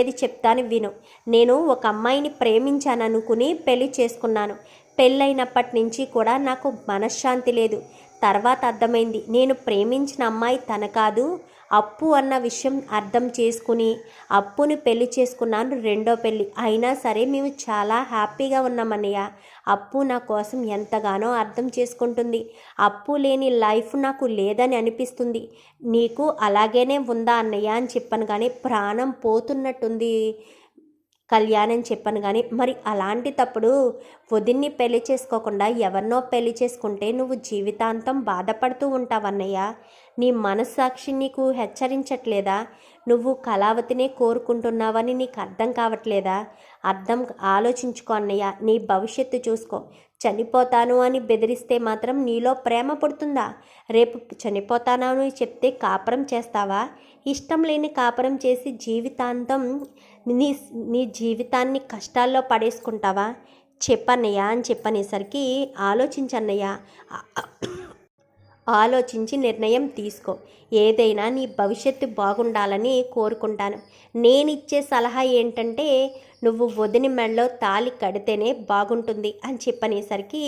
ఏది చెప్తాను విను. నేను ఒక అమ్మాయిని ప్రేమించాను అనుకుని పెళ్ళి చేసుకున్నాను. పెళ్ళైనప్పటి నుంచి కూడా నాకు మనశ్శాంతి లేదు. తర్వాత అర్థమైంది. నేను ప్రేమించిన అమ్మాయి తన కాదు అప్పు అన్న విషయం అర్థం చేసుకుని అప్పుని పెళ్ళి చేసుకున్నాను రెండో పెళ్ళి అయినా సరే మేము చాలా హ్యాపీగా ఉన్నామన్నయ్య అప్పు నా కోసం ఎంతగానో అర్థం చేసుకుంటుంది. అప్పు లేని లైఫ్ నాకు లేదని అనిపిస్తుంది. నీకు అలాగేనే ఉందా అన్నయ్య అని చెప్పాను కానీ ప్రాణం పోతున్నట్టుంది. కళ్యాణం చెప్పాను కానీ మరి అలాంటి తప్పుడు వదిన్ని పెళ్ళి చేసుకోకుండా ఎవరినో పెళ్ళి చేసుకుంటే నువ్వు జీవితాంతం బాధపడుతూ ఉంటావన్నయ్య నీ మనస్సాక్షి నీకు హెచ్చరించట్లేదా? నువ్వు కళావతినే కోరుకుంటున్నావని నీకు అర్థం కావట్లేదా? అర్థం ఆలోచించుకో అన్నయ్య. నీ భవిష్యత్తు చూసుకో. చనిపోతాను అని బెదిరిస్తే మాత్రం నీలో ప్రేమ పుడుతుందా? రేపు చనిపోతాను అని చెప్తే కాపురం చేస్తావా? ఇష్టం లేని కాపురం చేసి జీవితాంతం నీ నీ జీవితాన్ని కష్టాల్లో పడేసుకుంటావా? చెప్పన్నయ్య అని చెప్పనేసరికి ఆలోచించన్నయ్య. ఆలోచించి నిర్ణయం తీసుకో. ఏదైనా నీ భవిష్యత్తు బాగుండాలని కోరుకుంటాను. నేనిచ్చే సలహా ఏంటంటే నువ్వు వదిన మెడలో తాలి కడితేనే బాగుంటుంది అని చెప్పనేసరికి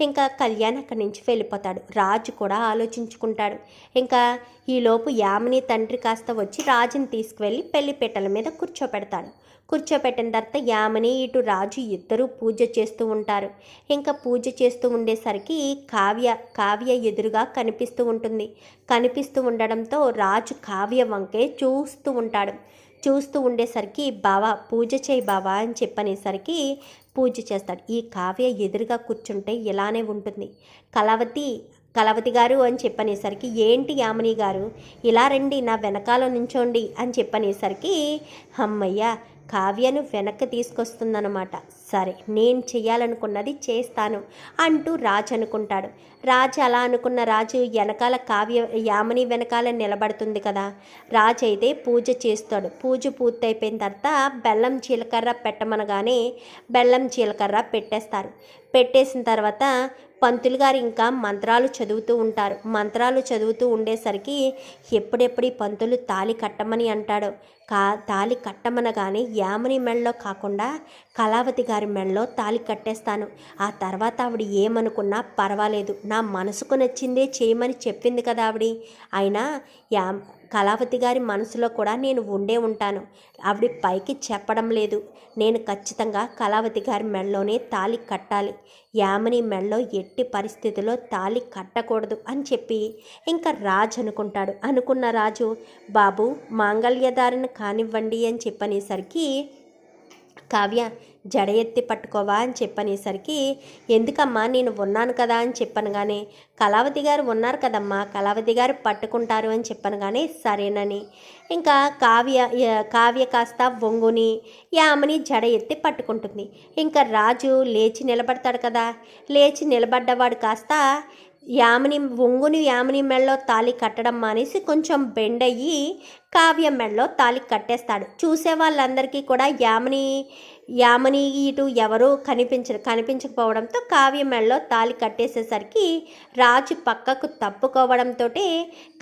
ఇంకా కళ్యాణ్ అక్కడి నుంచి వెళ్ళిపోతాడు. రాజు కూడా ఆలోచించుకుంటాడు. ఇంకా ఈలోపు యామిని తండ్రి కాస్త వచ్చి రాజుని తీసుకువెళ్ళి పెళ్ళిపీటల మీద కూర్చోపెడతాడు. కూర్చోపెట్టిన తర్వాత యామిని ఇటు రాజు ఇద్దరూ పూజ చేస్తూ ఉంటారు. ఇంకా పూజ చేస్తూ ఉండేసరికి కావ్య కావ్య ఎదురుగా కనిపిస్తూ ఉంటుంది. కనిపిస్తూ ఉండడంతో రాజు కావ్య వంకే చూస్తూ ఉంటాడు. చూస్తూ ఉండేసరికి బావా పూజ చేయి బావా అని చెప్పనేసరికి పూజ చేస్తాడు. ఈ కావ్య ఎదురుగా కూర్చుంటే ఇలానే ఉంటుంది. కళావతి కళావతి గారు అని చెప్పనేసరికి ఏంటి యామిని గారు? ఇలా రండి నా వెనకాల నుంచోండి అని చెప్పనేసరికి అమ్మయ్య కావ్యను వెనక్కి తీసుకొస్తుందన్నమాట. సరే నేను చేయాలనుకున్నది చేస్తాను అంటూ రాజు అనుకుంటాడు. రాజు అలా అనుకున్న రాజు వెనకాల కావ్య యామిని వెనకాల నిలబడుతుంది కదా. రాజు అయితే పూజ చేస్తాడు. పూజ పూర్తయిపోయిన తర్వాత బెల్లం జీలకర్ర పెట్టమనగానే బెల్లం జీలకర్ర పెట్టేస్తారు. పెట్టేసిన తర్వాత పంతులు గారు ఇంకా మంత్రాలు చదువుతూ ఉంటారు. మంత్రాలు చదువుతూ ఉండేసరికి ఎప్పుడెప్పుడు ఈ పంతులు తాలి కట్టమని అంటాడు కా తాలి కట్టమనగానే యామిని మెళ్ళలో కాకుండా కళావతి గారి మెళ్ళలో తాలి కట్టేస్తాను. ఆ తర్వాత ఆవిడ ఏమనుకున్నా పర్వాలేదు. నా మనసుకు నచ్చిందే చేయమని చెప్పింది కదా ఆవిడ. అయినా యా కళావతి గారి మనసులో కూడా నేను ఉండే ఉంటాను. ఆవిడ పైకి చెప్పడం లేదు. నేను ఖచ్చితంగా కళావతి గారి మెడలోనే తాలి కట్టాలి. యామిని మెడలో ఎట్టి పరిస్థితిలో తాలి కట్టకూడదు అని చెప్పి ఇంకా రాజు అనుకుంటాడు అనుకున్న రాజు బాబు మాంగళ్యదారిని కానివ్వండి అని చెప్పనేసరికి కావ్య జడ ఎత్తి పట్టుకోవా అని చెప్పనేసరికి ఎందుకమ్మా నేను ఉన్నాను కదా అని చెప్పను కానీ కళావతి గారు ఉన్నారు కదమ్మా కళావతి గారు పట్టుకుంటారు అని చెప్పను కానీ సరేనని ఇంకా కావ్య కావ్య కాస్త వంగుని యామని జడ ఎత్తి పట్టుకుంటుంది. ఇంకా రాజు లేచి నిలబడతాడు కదా లేచి నిలబడ్డవాడు కాస్త యామిని ఒంగుని యామిని మెడలో తాలి కట్టడం మానేసి కొంచెం బెండ్ అయ్యి కావ్య మెళ్ళలో తాలి కట్టేస్తాడు. చూసే వాళ్ళందరికీ కూడా యామిని యామిని ఇటు ఎవరు కనిపించరు కనిపించకపోవడంతో కావ్య మెళ్ళలో తాలి కట్టేసేసరికి రాజు పక్కకు తప్పుకోవడంతో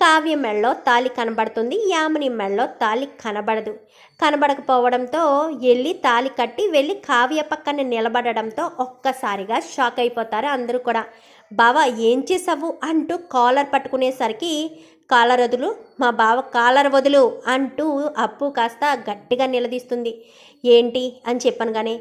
కావ్య మెళ్ళలో తాలి కనబడుతుంది. యామిని మెడలో తాలి కనబడదు. కనబడకపోవడంతో వెళ్ళి తాలి కట్టి వెళ్ళి కావ్య పక్కన నిలబడడంతో ఒక్కసారిగా షాక్ అయిపోతారు అందరూ కూడా. బావా ఏం చేసావు అంటూ కాలర్ పట్టుకునేసరికి కాలర్ వదులు మా బావ కాలర్ వదులు అంటూ అప్పు కాస్త గట్టిగా నిలదీస్తుంది. ఏంటి? అని చెప్పాను కానీ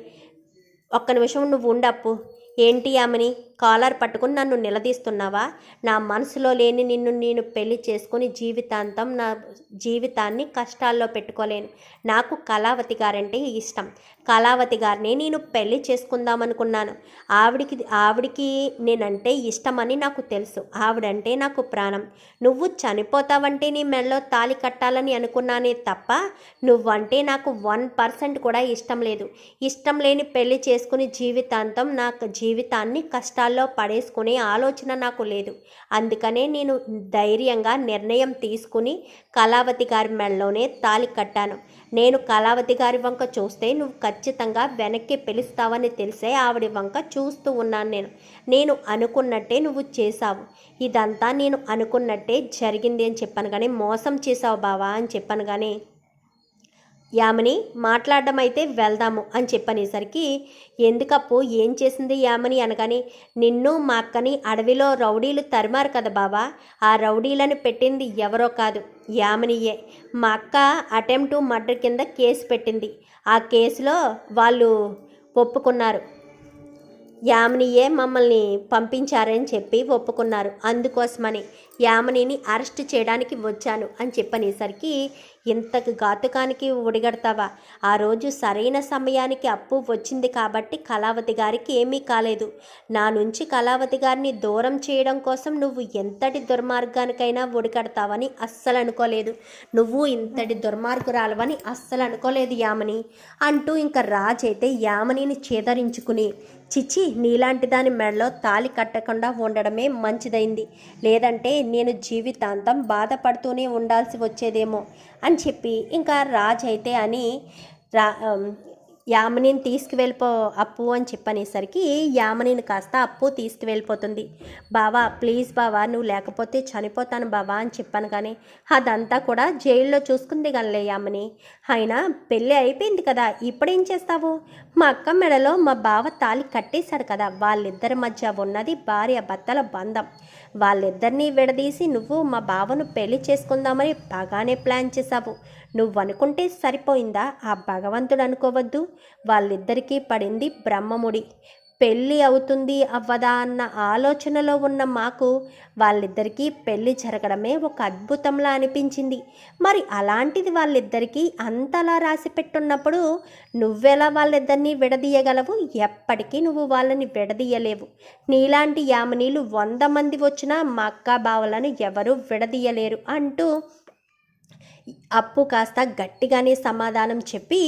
ఒక్క నిమిషం నువ్వు ఉండప్పు ఏంటి ఆమెని కాలర్ పట్టుకుని నన్ను నిలదీస్తున్నావా? నా మనసులో లేని నిన్ను నేను పెళ్ళి చేసుకుని జీవితాంతం నా జీవితాన్ని కష్టాల్లో పెట్టుకోలేను. నాకు కళావతి గారంటే ఇష్టం. కళావతి గారిని నేను పెళ్ళి చేసుకుందామనుకున్నాను. ఆవిడికి ఆవిడికి నేనంటే ఇష్టమని నాకు తెలుసు. ఆవిడంటే నాకు ప్రాణం. నువ్వు చనిపోతావంటే నీ మెడలో తాలి కట్టాలని అనుకున్నానే తప్ప నువ్వంటే నాకు వన్ పర్సెంట్ కూడా ఇష్టం లేదు. ఇష్టం లేని పెళ్ళి చేసుకుని జీవితాంతం నాకు జీవితాన్ని కష్టాల్లో పడేసుకునే ఆలోచన నాకు లేదు. అందుకనే నేను ధైర్యంగా నిర్ణయం తీసుకుని కళావతి గారి మెడలోనే తాలి కట్టాను. నేను కళావతి గారి వంక చూస్తే నువ్వు ఖచ్చితంగా వెనక్కి పిలుస్తావని తెలిసే ఆవిడ వంక చూస్తూ ఉన్నాను నేను. నేను అనుకున్నట్టే నువ్వు చేశావు. ఇదంతా నేను అనుకున్నట్టే జరిగింది అని చెప్పాను కానీ మోసం చేశావు బావా అని చెప్పాను కానీ యామని మాట్లాడడం అయితే వెళ్దాము అని చెప్పనేసరికి ఎందుకప్పు? ఏం చేసింది యామని? అనగానే నిన్ను మా అక్కని అడవిలో రౌడీలు తరిమారు కదా బావా ఆ రౌడీలను పెట్టింది ఎవరో కాదు యామనియే. మా అక్క అటెంప్ట్ మర్డర్ కింద కేసు పెట్టింది. ఆ కేసులో వాళ్ళు ఒప్పుకున్నారు. యామినియే మమ్మల్ని పంపించారని చెప్పి ఒప్పుకున్నారు. అందుకోసమని యామనిని అరెస్ట్ చేయడానికి వచ్చాను అని చెప్పనేసరికి ఇంతకు ఘాతుకానికి ఉడిగడతావా ఆ రోజు సరైన సమయానికి అప్పు వచ్చింది కాబట్టి కళావతి గారికి ఏమీ కాలేదు. నా నుంచి కళావతి గారిని దూరం చేయడం కోసం నువ్వు ఎంతటి దుర్మార్గానికైనా ఒడిగడతావని అస్సలు అనుకోలేదు. నువ్వు ఇంతటి దుర్మార్గురాలవని అస్సలు అనుకోలేదు యామని. అంటూ ఇంకా రాజైతే అయితే యామనిని చేదరించుకుని చిచి నీలాంటి దాని మెడలో తాలి కట్టకుండా ఉండడమే మంచిదైంది. లేదంటే నేను జీవితాంతం బాధపడుతూనే ఉండాల్సి వచ్చేదేమో అని చెప్పి ఇంకా రాజ్ అయితే అని రా యామనిని తీసుకువెళ్ళిపో అప్పు అని చెప్పనేసరికి యామనిని కాస్త అప్పు తీసుకువెళ్ళిపోతుంది. బావా ప్లీజ్ బావా నువ్వు లేకపోతే చనిపోతాను బావా అని చెప్పాను కానీ అదంతా కూడా జైల్లో చూసుకుంది కనులే యామని. అయినా పెళ్ళి అయిపోయింది కదా ఇప్పుడేం చేస్తావు? మా అక్క మెడలో మా బావ తాలి కట్టేశాడు కదా వాళ్ళిద్దరి మధ్య ఉన్నది భార్య భర్తల బంధం. వాళ్ళిద్దరినీ విడదీసి నువ్వు మా బావను పెళ్ళి చేసుకుందామని బాగానే ప్లాన్ చేశావు. నువ్వు అనుకుంటే సరిపోయిందా? ఆ భగవంతుడు అనుకోవద్దు. వాళ్ళిద్దరికీ పడింది బ్రహ్మముడి. పెళ్ళి అవుతుంది అవ్వదా అన్న ఆలోచనలో ఉన్న మాకు వాళ్ళిద్దరికీ పెళ్ళి జరగడమే ఒక అద్భుతంలా అనిపించింది. మరి అలాంటిది వాళ్ళిద్దరికీ అంతలా రాసి పెట్టున్నప్పుడు నువ్వెలా వాళ్ళిద్దరినీ విడదీయగలవు? ఎప్పటికీ నువ్వు వాళ్ళని విడదీయలేవు. నీలాంటి యామనీలు వంద మంది వచ్చినా మా అక్క బావలను ఎవరూ విడదీయలేరు అంటూ అప్పు కాస్త గట్టిగానే సమాధానం చెప్పి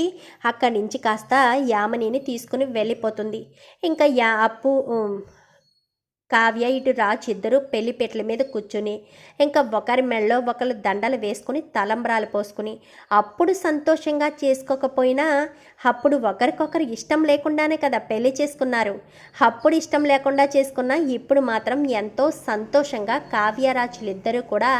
అక్కడి నుంచి కాస్త యామనిని తీసుకుని వెళ్ళిపోతుంది. ఇంకా యా అప్పు కావ్య ఇటు రాజ్ ఇద్దరు పెళ్ళి పెట్ల మీద కూర్చుని ఇంకా ఒకరి మెళ్ళలో ఒకరు దండలు వేసుకుని తలంబ్రాలు పోసుకుని అప్పుడు సంతోషంగా చేసుకోకపోయినా అప్పుడు ఒకరికొకరు ఇష్టం లేకుండానే కదా పెళ్ళి చేసుకున్నారు. అప్పుడు ఇష్టం లేకుండా చేసుకున్నా ఇప్పుడు మాత్రం ఎంతో సంతోషంగా కావ్యరాజులిద్దరూ కూడా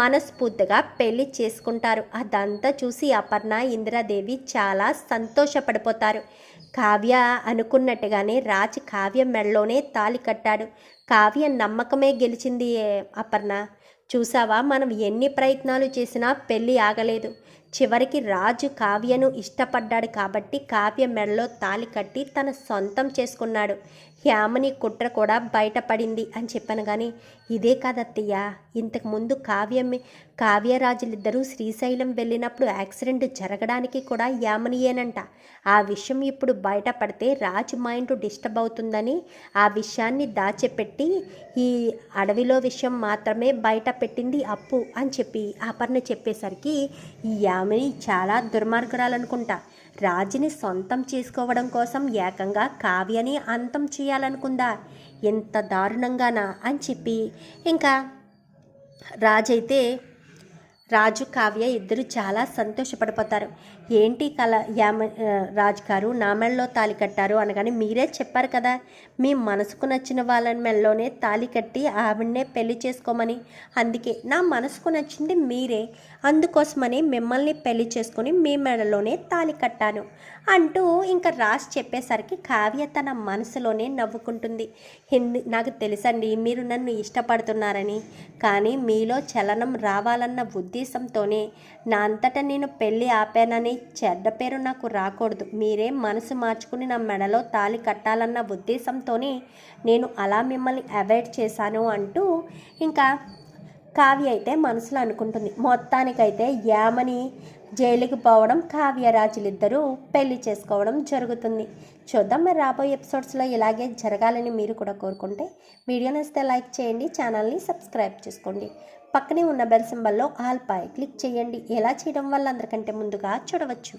మనస్ఫూర్తిగా పెళ్ళి చేసుకుంటారు. అదంతా చూసి అపర్ణ ఇందిరాదేవి చాలా సంతోషపడిపోతారు. కావ్య అనుకున్నట్టుగానే రాజ్ కావ్య మెడలోనే తాలి కట్టాడు. కావ్య నమ్మకమే గెలిచింది అపర్ణ. చూసావా? మనం ఎన్ని ప్రయత్నాలు చేసినా పెళ్ళి ఆగలేదు. చివరికి రాజు కావ్యను ఇష్టపడ్డాడు కాబట్టి కావ్య మెడలో తాలి కట్టి తన సొంతం చేసుకున్నాడు. యామని కుట్ర కూడా బయటపడింది అని చెప్పాను కానీ ఇదే కాదత్తయ్య. ఇంతకుముందు కావ్యమే కావ్యరాజులిద్దరూ శ్రీశైలం వెళ్ళినప్పుడు యాక్సిడెంట్ జరగడానికి కూడా యామనియేనంట. ఆ విషయం ఇప్పుడు బయటపడితే రాజు మైండ్ డిస్టర్బ్ అవుతుందని ఆ విషయాన్ని దాచిపెట్టి ఈ అడవిలో విషయం మాత్రమే బయట పెట్టింది అప్పు అని చెప్పి అపర్ణ చెప్పేసరికి ఈ యామిని చాలా దుర్మార్గురాలనుకుంటా. రాజుని సొంతం చేసుకోవడం కోసం ఏకంగా కావ్యని అంతం చేయాలనుకుందా? ఎంత దారుణంగానా? అని చెప్పి ఇంకా రాజైతే రాజు కావ్య ఇద్దరు చాలా సంతోషపడిపోతారు. ఏంటి కల యామ రాజ్ గారు? నా మెళ్ళలో తాలి కట్టారు అనగానే మీరే చెప్పారు కదా. మీ మనసుకు నచ్చిన వాళ్ళ మెళ్ళలోనే తాలి కట్టి ఆవిడనే పెళ్ళి చేసుకోమని. అందుకే నా మనసుకు నచ్చింది మీరే. అందుకోసమని మిమ్మల్ని పెళ్ళి చేసుకొని మీ మెడలోనే తాలి కట్టాను. అంటూ ఇంకా రాజ్ చెప్పేసరికి కావ్య తన మనసులోనే నవ్వుకుంటుంది. హిందీ నాకు తెలుసండి మీరు నన్ను ఇష్టపడుతున్నారని. కానీ మీలో చలనం రావాలన్న ఉద్దేశంతోనే నా అంతటా నేను పెళ్ళి ఆపానని చెడ్డ పేరు నాకు రాకూడదు. మీరే మనసు మార్చుకుని నా మెడలో తాలి కట్టాలన్న ఉద్దేశంతోనే నేను అలా మిమ్మల్ని అవాయిడ్ చేశాను అంటూ ఇంకా కావ్య అయితే మనసులో అనుకుంటుంది. మొత్తానికైతే యామని జైలుకి పోవడం కావ్యరాజులిద్దరూ పెళ్ళి చేసుకోవడం జరుగుతుంది. చూద్దాం మరి రాబోయే ఎపిసోడ్స్లో ఇలాగే జరగాలని మీరు కూడా కోరుకుంటే వీడియో నచ్చితే లైక్ చేయండి ఛానల్ని సబ్స్క్రైబ్ చేసుకోండి. పక్కనే ఉన్న బెల్ సింబల్లో ఆల్ పై క్లిక్ చేయండి. ఎలా చేయడం వల్ల అందరికంటే ముందుగా చూడవచ్చు.